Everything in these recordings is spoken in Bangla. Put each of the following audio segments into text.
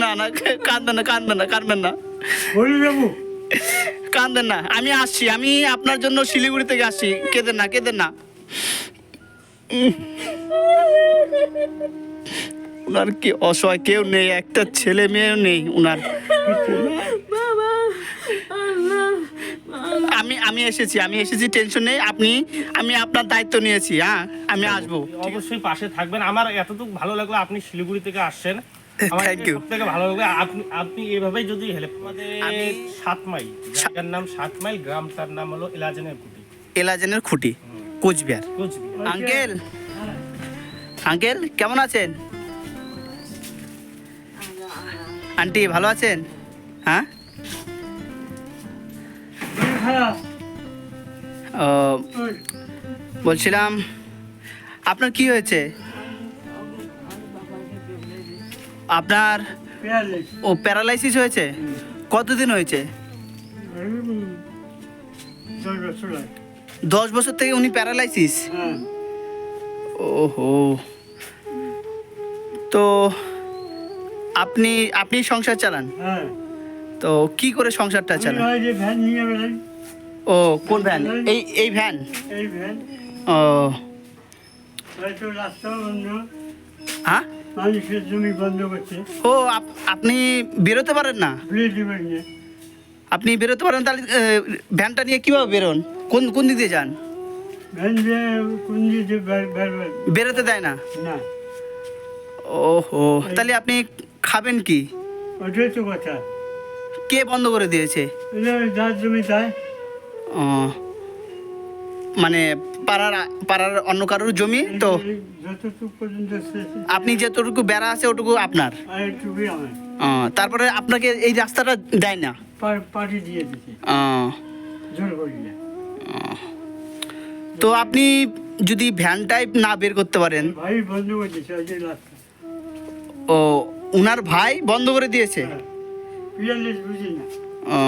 না না কান্দেন না কান্দেন না কাঁদবেন না। বলি বাবু কান্দেন না আমি আসছি আমি আপনার জন্য শিলিগুড়ি থেকে আসছি। কেঁদেন না কেঁদেন না। উনার কি অসহায় কেউ নেই একটা ছেলে মেয়েও নেই উনার। আমি আমি এসেছি আমি এসেছি টেনশন নেই আপনি আমি আপনার দায়িত্ব নিয়েছি হ্যাঁ আমি আসব অবশ্যই পাশে থাকবেন। আমার এতটুকু ভালো লাগল আপনি শিলিগুড়ি থেকে আসছেন। You. সব থেকে ভালো লাগল আপনি আপনি যদি হেল্প আমি- সাত মাইল জায়গার নাম সাত মাইল গ্রামটার নাম হলো এলাজেনের কুটি এলাজেনের খুঁটি কোচবিহার। আঙ্কেল আঙ্কেল কেমন আছেন? আন্টি ভালো আছেন? হ্যাঁ? ও, বলছিলাম আপনার কি হয়েছে? আপনার ও প্যারালাইসিস হয়েছে? কতদিন হয়েছে? দশ বছর থেকে উনি প্যারালাইসিস? হ্যাঁ। ওহো। তো আপনি আপনি সংসার চালান? হ্যাঁ। তো কি করে সংসারটা চালান? ও কোন ভ্যান এই এই ভ্যান ও। হ্যাঁ? মানুষের জমি বন্ধ করছে। ও আপ- আপনি বেরোতে পারেন না? আপনি বেরোতে পারেন তাহলে ভ্যানটা নিয়ে কীভাবে বেরোন? কোন কোন দিক যান? বেরোতে দেয় না? না। ওহো তাহলে আপনি খাবেন কি? ওটাই তো কথা। কে বন্ধ করে দিয়েছে? জমি তাই। ও মানে পাড়ার পাড়ার অন্য কারোর জমি তো আপনি যতটুকু বেড়া আছে ওটুকু আপনার? তারপরে আপনাকে এই রাস্তাটা দেয় না? তো আপনি যদি ভ্যানটাই না বের করতে পারেন ও উনার ভাই বন্ধ করে দিয়েছে? ও,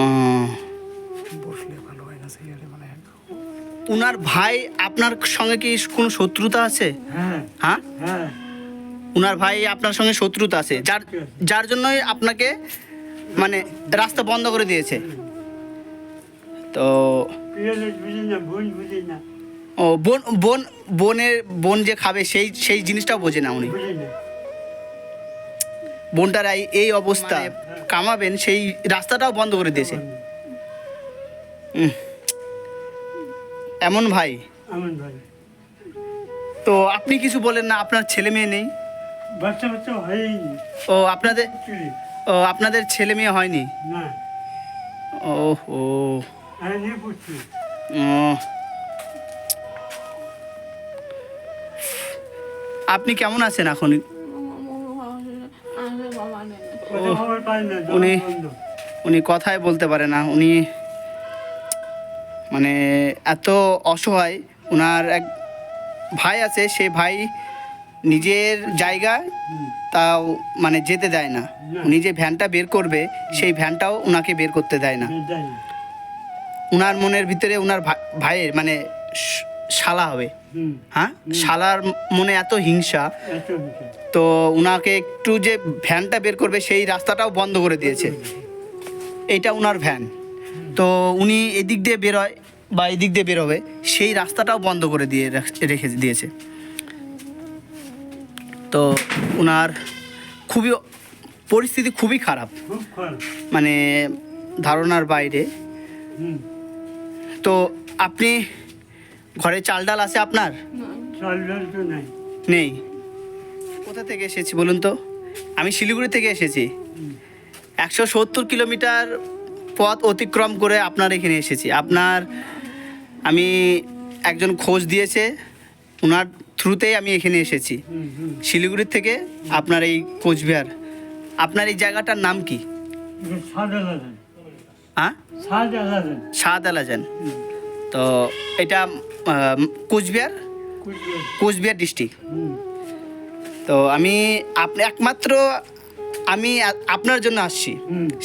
উনার ভাই আপনার সঙ্গে কি কোনো শত্রুতা আছে? হ্যাঁ। হ্যাঁ? হ্যাঁ। উনার ভাই আপনার সঙ্গে শত্রুতা আছে। যার যার জন্যই আপনাকে মানে রাস্তা বন্ধ করে দিয়েছে। তো ও বোন বোন বোনের বোন যে খাবে সেই সেই জিনিসটাও বোঝে না উনি। বোনটার এই- এই অবস্থা। কামাবেন সেই রাস্তাটাও বন্ধ করে দিয়েছে। উম। এমন ভাই? এমন ভাই। তো আপনি কিছু বলেন না আপনার ছেলে মেয়ে নেই? বাচ্চা বাচ্চা হয়নি। ও আপনাদের ও আপনাদের ছেলে মেয়ে হয়নি? না। ও ও আমি নিয়ে ও। আপনি কেমন আছেন এখন? উনি- উনি কথাই বলতে পারে না উনি মানে এত অসহায় ওনার এক ভাই আছে সে ভাই নিজের জায়গায় তাও মানে যেতে দেয় না। উনি যে ভ্যানটা বের করবে, সেই ভ্যানটাও ওনাকে বের করতে দেয় না। উনার মনের ভিতরে উনার ভা- ভাইয়ের মানে শালা হবে। হ্যাঁ? শালার মনে এত হিংসা। তো উনাকে একটু যে ভ্যানটা বের করবে, সেই রাস্তাটাও বন্ধ করে দিয়েছে। এইটা উনার ভ্যান। তো উনি এদিক দিয়ে বেরোয় বা এদিক দিয়ে বেরোবে সেই রাস্তাটাও বন্ধ করে দিয়ে রাখ- রেখে দিয়েছে। তো ওনার খুবই পরিস্থিতি খুবই খারাপ। মানে ধারণার বাইরে। তো আপনি ঘরে চাল ডাল আছে আপনার? নেই। কোথা থেকে এসেছি বলুন তো? আমি শিলিগুড়ি থেকে এসেছি। একশো সত্তর কিলোমিটার পথ অতিক্রম করে আপনার এখানে এসেছি। আপনার আমি একজন খোঁজ দিয়েছে ওনার থ্রুতেই আমি এখানে এসেছি। শিলিগুড়ির থেকে আপনার এই কোচবিহার। আপনার এই জায়গাটার নাম কি? হ্যাঁ? সাদা আলাজান তো এটা কোচবিহার। কোচবিহার ডিস্ট্রিক্ট। তো আমি আপনি একমাত্র আমি আপনার জন্য আসছি।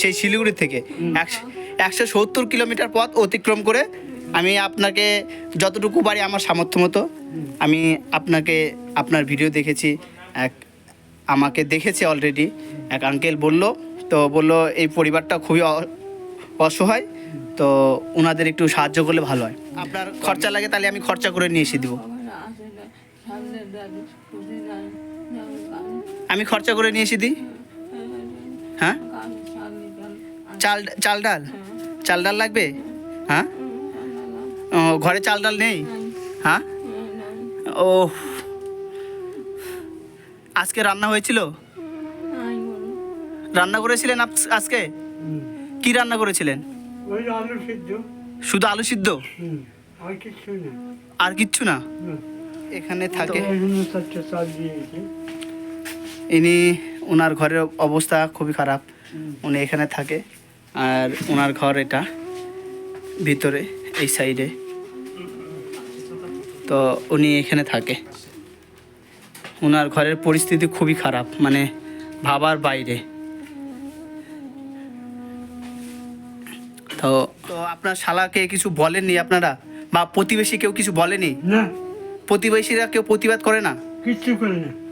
সেই শিলিগুড়ি থেকে। একশো একশো সত্তর কিলোমিটার পথ অতিক্রম করে আমি আপনাকে যতটুকু পারি আমার সামর্থ্য মতো আমি আপনাকে আপনার ভিডিও দেখেছি। এক আমাকে দেখেছে অলরেডি এক আঙ্কেল বলল তো বলল এই পরিবারটা খুবই অসহায় তো ওনাদের একটু সাহায্য করলে ভালো হয়। আপনার খরচা লাগে তাহলে আমি খরচা করে নিয়ে এসে দিব। আমি খরচা করে নিয়ে এসে দিই। হ্যাঁ? চাল চাল ডাল? চাল ডাল লাগবে? হ্যাঁ? ও, ঘরে চাল ডাল নেই? হ্যাঁ? ও আজকে রান্না হয়েছিল? রান্না করেছিলেন আজকে। কি রান্না করেছিলেন? শুধু আলু সিদ্ধ? আর কিচ্ছু না? এখানে থাকে ইনি ওনার ঘরের অবস্থা খুবই খারাপ। উনি এখানে থাকে। আর ওনার ঘর এটা ভিতরে এই সাইডে। তো উনি এখানে থাকে। ওনার ঘরের পরিস্থিতি খুবই খারাপ মানে ভাবার বাইরে। তো তো আপনার শালাকে কিছু বলেননি আপনারা? বা প্রতিবেশী কেউ কিছু বলেনি? না। প্রতিবেশীরা কেউ প্রতিবাদ করে না? কিচ্ছু করে না।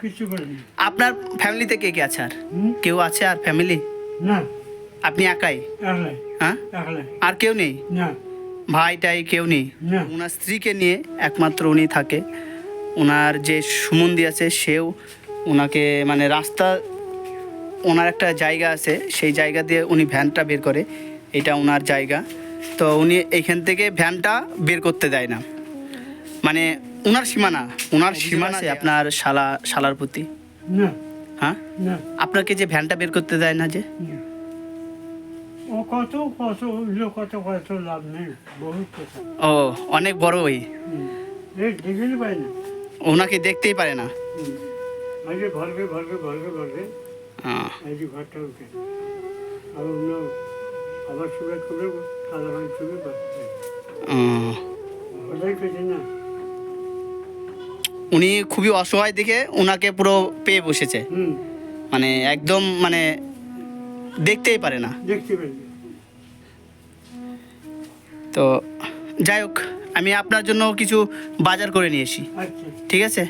কিচ্ছু করে না আপনার ফ্যামিলিতে কে কে আছে আর? কেউ আছে আর ফ্যামিলি? না। আপনি একাই? হ্যাঁ? আর কেউ নেই? না। ভাই টাই কেউ নেই? ওনার স্ত্রীকে নিয়ে একমাত্র উনি থাকে। ওনার যে সুমন্দি আছে সেও ওনাকে মানে রাস্তা ওনার একটা জায়গা আছে। সেই জায়গা দিয়ে উনি ভ্যানটা বের করে। এটা ওনার জায়গা। তো উনি এইখান থেকে ভ্যানটা বের করতে দেয় না। মানে ওনার সীমানা ওনার সীমানা আছে আপনার শালা শালার প্রতি। না হ্যাঁ? না। আপনাকে যে ভ্যানটা বের করতে দেয় না যে। ও কত কত কত কত লাভ নেই বহুত ও অনেক বড় ওই। ওনাকে দেখতেই পারে না। ভরবে ভরবে ভরবে ভরবে এই যে ঘরটা উঠে আর অন্য আবার ভাঙ ছবি ওটাই পেয়েছে না। উনি খুবই অসহায় দেখে ওনাকে পুরো পেয়ে বসেছে। মানে একদম মানে দেখতেই পারে না। তো যাই হোক আমি আপনার জন্য কিছু বাজার করে নিয়ে এসি আচ্ছা। ঠিক আছে?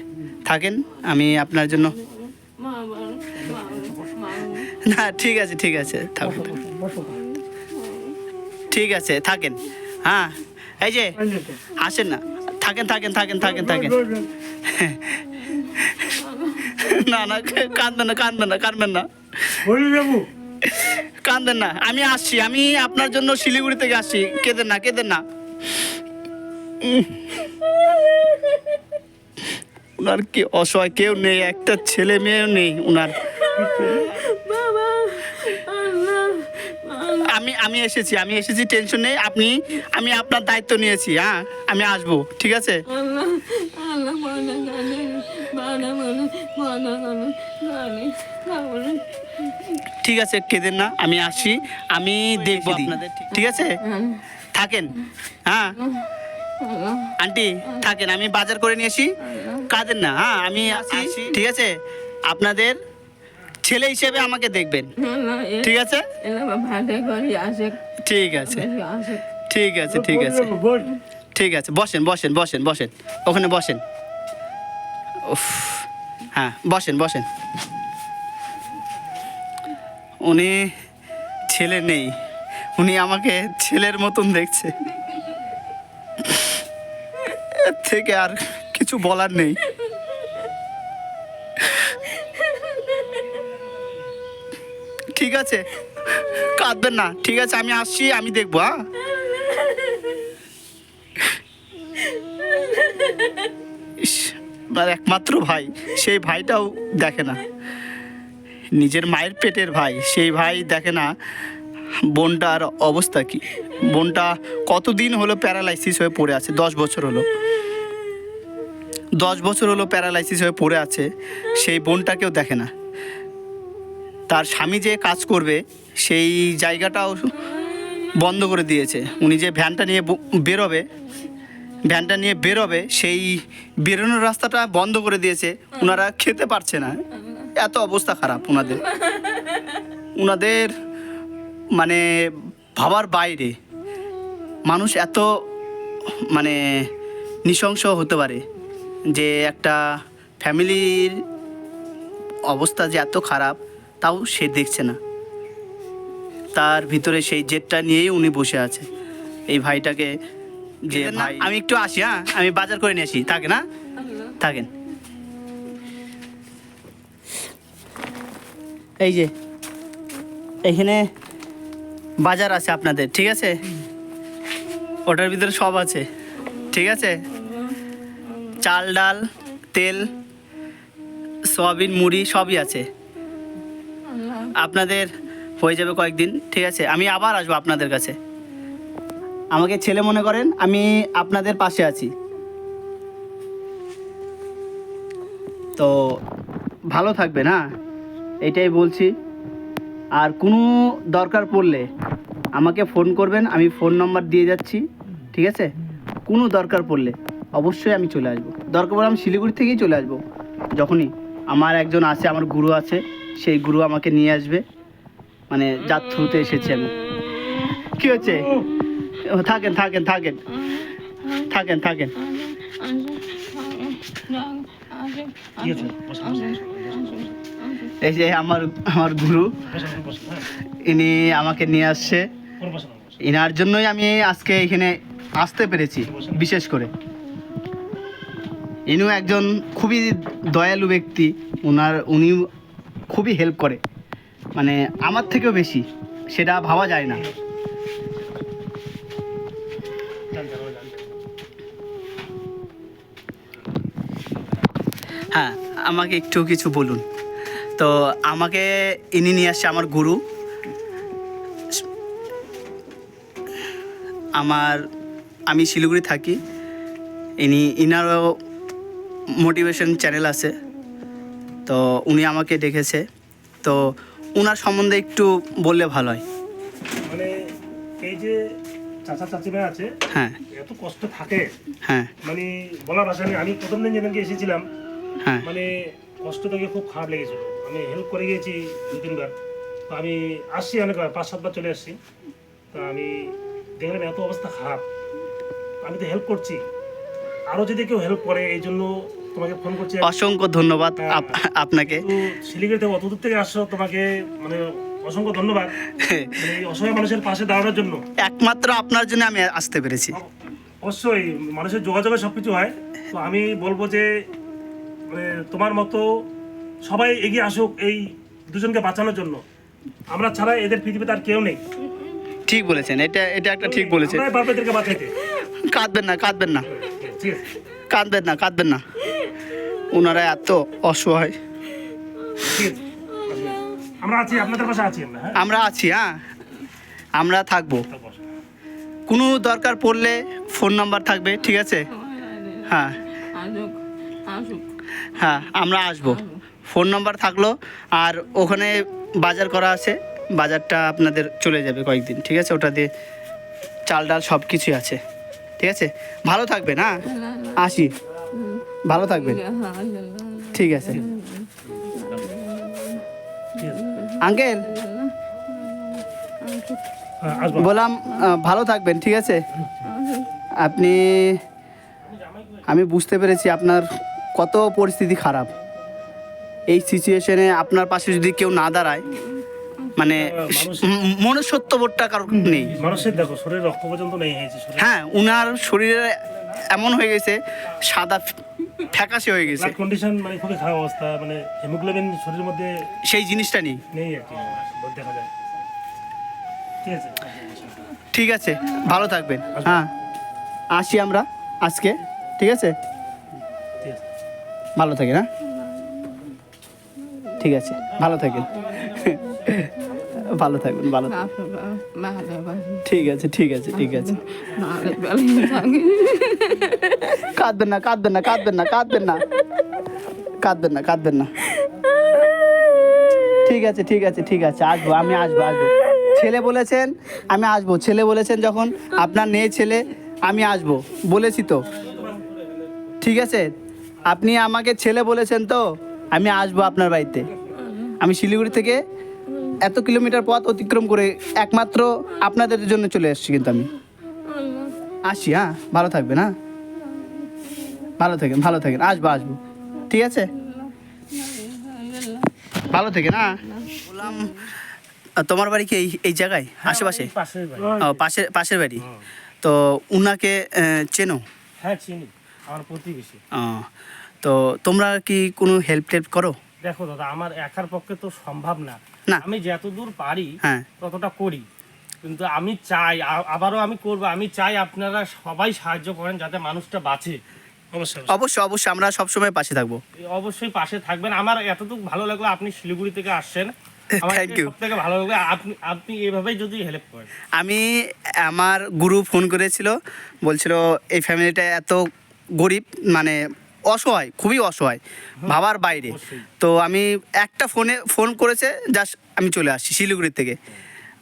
থাকেন আমি আপনার জন্য। না ঠিক আছে ঠিক আছে থাকুন ঠিক আছে থাকেন। হ্যাঁ এই যে আচ্ছা। আসেন না। থাকেন থাকেন থাকেন থাকেন থাকেন। না না কাঁদবেন না কাঁদবেন না কাঁদবেন না। কাঁদেন না আমি আসছি আমি আপনার জন্য শিলিগুড়ি থেকে আসছি। কেঁদেন না কেঁদেন না। ওনার কি অসহায় কেউ নেই একটা ছেলে মেয়েও নেই ওনার আমি এসেছি আমি এসেছি টেনশন নেই আপনি আমি আপনার দায়িত্ব নিয়েছি হ্যাঁ আমি আসব ঠিক আছে? ঠিক আছে কেঁদেন না আমি আসি আমি দেখব আপনাদের ঠিক আছে? থাকেন হ্যাঁ? আন্টি থাকেন আমি বাজার করে নিয়ে আসি কাঁদেন না হ্যাঁ আমি আসি। ঠিক আছে? আপনাদের ছেলে হিসেবে আমাকে দেখবেন। ঠিক আছে? ঠিক আছে। ঠিক আছে ঠিক আছে। ঠিক আছে বসেন বসেন বসেন বসেন। ওখানে বসেন। উফ হ্যাঁ বসেন বসেন। উনি ছেলে নেই। উনি আমাকে ছেলের মতন দেখছে। এর থেকে আর কিছু বলার নেই। আছে? কাঁদবেন না, ঠিক আছে, আমি আসছি, আমি দেখব হ্যাঁ? একমাত্র ভাই, সেই ভাইটাও দেখে না। নিজের মায়ের পেটের ভাই, সেই ভাই দেখে না বোনটার অবস্থা কি? বোনটা কতদিন হলো প্যারালাইসিস হয়ে পড়ে আছে? দশ বছর হলো। দশ বছর হলো প্যারালাইসিস হয়ে পড়ে আছে, সেই বোনটাকেও দেখে না। তার স্বামী যে কাজ করবে, সেই জায়গাটাও বন্ধ করে দিয়েছে। উনি যে ভ্যানটা নিয়ে বেরোবে, ভ্যানটা নিয়ে বেরোবে, সেই বেরোনোর রাস্তাটা বন্ধ করে দিয়েছে। ওনারা খেতে পারছে না। এত অবস্থা খারাপ ওনাদের ওনাদের মানে ভাবার বাইরে। মানুষ এত মানে নৃশংস হতে পারে যে একটা ফ্যামিলির অবস্থা যে এত খারাপ। তাও সে দেখছে না। তার ভিতরে সেই জেটটা নিয়েই উনি বসে আছে। এই ভাইটাকে যে ভাই আমি একটু আসি হ্যাঁ? আমি বাজার করে নিয়ে আসি। থাকে না থাকেন। এই যে এখানে বাজার আছে আপনাদের ঠিক আছে? ওটার ভিতরে সব আছে ঠিক আছে? চাল ডাল তেল সয়াবিন মুড়ি সবই আছে। আপনাদের হয়ে যাবে কয়েকদিন, ঠিক আছে? আমি আবার আসব আপনাদের কাছে। আমাকে ছেলে মনে করেন, আমি আপনাদের পাশে আছি। তো ভালো থাকবে না এটাই বলছি। আর কোনো দরকার পড়লে আমাকে ফোন করবেন, আমি ফোন নাম্বার দিয়ে যাচ্ছি, ঠিক আছে? কোনো দরকার পড়লে অবশ্যই আমি চলে আসব। দরকার পড়লে আমি শিলিগুড়ি থেকেই চলে আসব, যখনই। আমার একজন আছে, আমার গুরু আছে। সেই গুরু আমাকে নিয়ে আসবে। মানে যার থ্রুতে এসেছি আমি। কি হচ্ছে? থাকেন থাকেন থাকেন। থাকেন থাকেন। এই যে আমার আমার গুরু। হ্যাঁ, ইনি আমাকে নিয়ে আসছে। ইনার জন্যই আমি আজকে এখানে আসতে পেরেছি বিশেষ করে। ইনিও একজন খুবই দয়ালু ব্যক্তি। ওনার উনি খুবই হেল্প করে। মানে আমার থেকেও বেশি, সেটা ভাবা যায় না। হ্যাঁ আমাকে একটু কিছু বলুন। তো আমাকে ইনি নিয়ে আসছে আমার গুরু। আমার, আমি শিলিগুড়ি থাকি। ইনি, ইনারও মোটিভেশন চ্যানেল আছে। তো উনি আমাকে ডেকেছে। তো ওনার সম্বন্ধে একটু বললে ভালো হয়। মানে এই যে চাচা চাচিমা আছে হ্যাঁ। এত কষ্ট থাকে। হ্যাঁ। মানে বলার ভাষা নেই আমি প্রথম দিন যেদিনকে এসেছিলাম হ্যাঁ। মানে কষ্ট থেকে খুব খারাপ লেগেছিল। আমি হেল্প করে গিয়েছি দু তিনবার। তো আমি আসছি অনেক পাঁচ সাতবার চলে আসছি। তো আমি দেখলাম এত অবস্থা খারাপ। আমি তো হেল্প করছি। আরও যদি কেউ হেল্প করে এই জন্য তোমাকে ফোন করছি অসংখ্য ধন্যবাদ আপ- আপনাকে। শিলিগুড়িতে অত দূর থেকে আসছো তোমাকে মানে অসংখ্য ধন্যবাদ। মানে এই অসহায় মানুষের পাশে দাঁড়ানোর জন্য। একমাত্র আপনার জন্য আমি আসতে পেরেছি। অবশ্যই মানুষের যোগাযোগে সব কিছু হয়। তো আমি বলব যে মানে তোমার মতো সবাই এগিয়ে আসুক এই দুজনকে বাঁচানোর জন্য। আমরা ছাড়া এদের পৃথিবীতে আর কেউ নেই। ঠিক বলেছেন এটা এটা একটা ঠিক বলেছেন। কাঁদবেন না কাঁদবেন না। কাঁদবেন না কাঁদবেন না। ওনারা এত অসহায়। আমরা আছি আপনাদের পাশে আছি আমরা হ্যাঁ? আমরা আছি হ্যাঁ। আমরা থাকব। কোনো দরকার পড়লে ফোন নাম্বার থাকবে ঠিক আছে? হ্যাঁ। হ্যাঁ আমরা আসব। ফোন নাম্বার থাকল আর ওখানে বাজার করা আছে। বাজারটা আপনাদের চলে যাবে কয়েকদিন ঠিক আছে? ওটা দিয়ে চাল ডাল সব কিছুই আছে ঠিক আছে? ভালো থাকবেন হ্যাঁ? আসি। ভালো থাকবেন। ঠিক আছে। আঙ্কেল? হ্যাঁ, বললাম ভালো থাকবেন ঠিক আছে? আপনি আমি বুঝতে পেরেছি আপনার কত পরিস্থিতি খারাপ। এই সিচুয়েশনে আপনার পাশে যদি কেউ না দাঁড়ায় মানে মনুষ্যত্ববোধটা কারোর নেই। মানুষের দেখো শরীরে রক্ত পর্যন্ত নেই হ্যাঁ উনার শরীরে এমন হয়ে গেছে সাদা ফ্যাকাশে হয়ে গেছে। ব্লাড কন্ডিশন মানে খুবই খারাপ অবস্থা মানে হিমোগ্লোবিন শরীরের মধ্যে সেই জিনিসটা নেই। নেই আর কি দেখা যায়। ঠিক আছে? ঠিক আছে ভালো থাকবেন। হ্যাঁ আসি আমরা আজকে ঠিক আছে? ঠিক আছে। ভালো থাকেন হ্যাঁ? ঠিক আছে ভালো থাকেন। ভালো থাকবেন ভালো ঠিক আছে ঠিক আছে ঠিক আছে। কাঁদবেন না কাঁদবেন না কাঁদবেন না কাঁদবেন না। কাঁদবেন না কাঁদবেন না। ঠিক আছে ঠিক আছে ঠিক আছে আসব আমি আসব আসব। ছেলে বলেছেন আমি আসব। ছেলে বলেছেন যখন আপনার নেই ছেলে আমি আসব। বলেছি তো। ঠিক আছে? আপনি আমাকে ছেলে বলেছেন তো আমি আসব আপনার বাড়িতে। আমি শিলিগুড়ি থেকে এত কিলোমিটার পথ অতিক্রম করে একমাত্র আপনাদের জন্য চলে এসেছি কিন্তু আমি। আসি হ্যাঁ? ভালো থাকবেন হ্যাঁ? ভালো থাকেন ভালো থাকেন। আসব আসব। ঠিক আছে? ভালো থাকেন হ্যাঁ? বললাম তোমার বাড়ি কি এই এই জায়গায়? আশেপাশে? পাশের পাশের পাশের বাড়ি? তো উনাকে চেনো? হ্যাঁ চিনি। আমার প্রতিবেশী। তো তোমরা কি কোনো হেল্প টেল্প করো? দেখো দাদা আমার একার পক্ষে তো সম্ভব না। না। আমি যতদূর পারি হ্যাঁ। ততটা করি। কিন্তু আমি চাই আবারও আমি করব আমি চাই আপনারা সবাই সাহায্য করেন যাতে মানুষটা বাঁচে। অবশ্যই অবশ্যই। অবশ্যই আমরা সবসময় পাশে থাকব। অবশ্যই পাশে থাকবেন। আমার এতটুকু ভালো লাগল আপনি শিলিগুড়ি থেকে আসছেন। আমার Thank you. সব থেকে ভালো লাগল আপনি আপনি যদি হেল্প করেন। আমি আমার গুরু ফোন করেছিল বলছিল এই ফ্যামিলিটা এত গরিব মানে অসহায় খুবই অসহায় ভাবার বাইরে। তো আমি একটা ফোনে ফোন করেছে জাস্ট আমি চলে আসছি শিলিগুড়ি থেকে।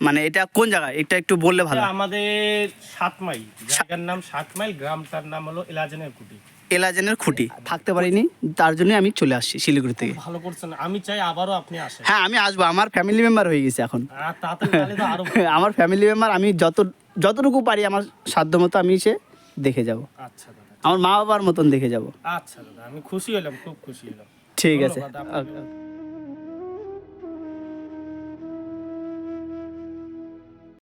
মানে এটা কোন জায়গায়? এটা একটু বললে ভালো আমাদের সাত মাইল জায়গার নাম সাত মাইল গ্রামটার নাম হলো এলাজেনের কুটি এলাজেনের খুঁটি। থাকতে পারিনি তার জন্য আমি চলে আসছি শিলিগুড়ি থেকে। ভালো করছেন। আমি চাই আবারও আপনি আসেন। হ্যাঁ আমি আসব। আমার ফ্যামিলি মেম্বার হয়ে গেছে এখন। আমার ফ্যামিলি মেম্বার আমি যত যতটুকু পারি আমার সাধ্য মতো আমি সে দেখে যাব। আচ্ছা আমার মা বাবার মতন দেখে যাব। আচ্ছা দাদা আমি খুশি হলাম খুব খুশি হলাম। ঠিক আছে। ওকে।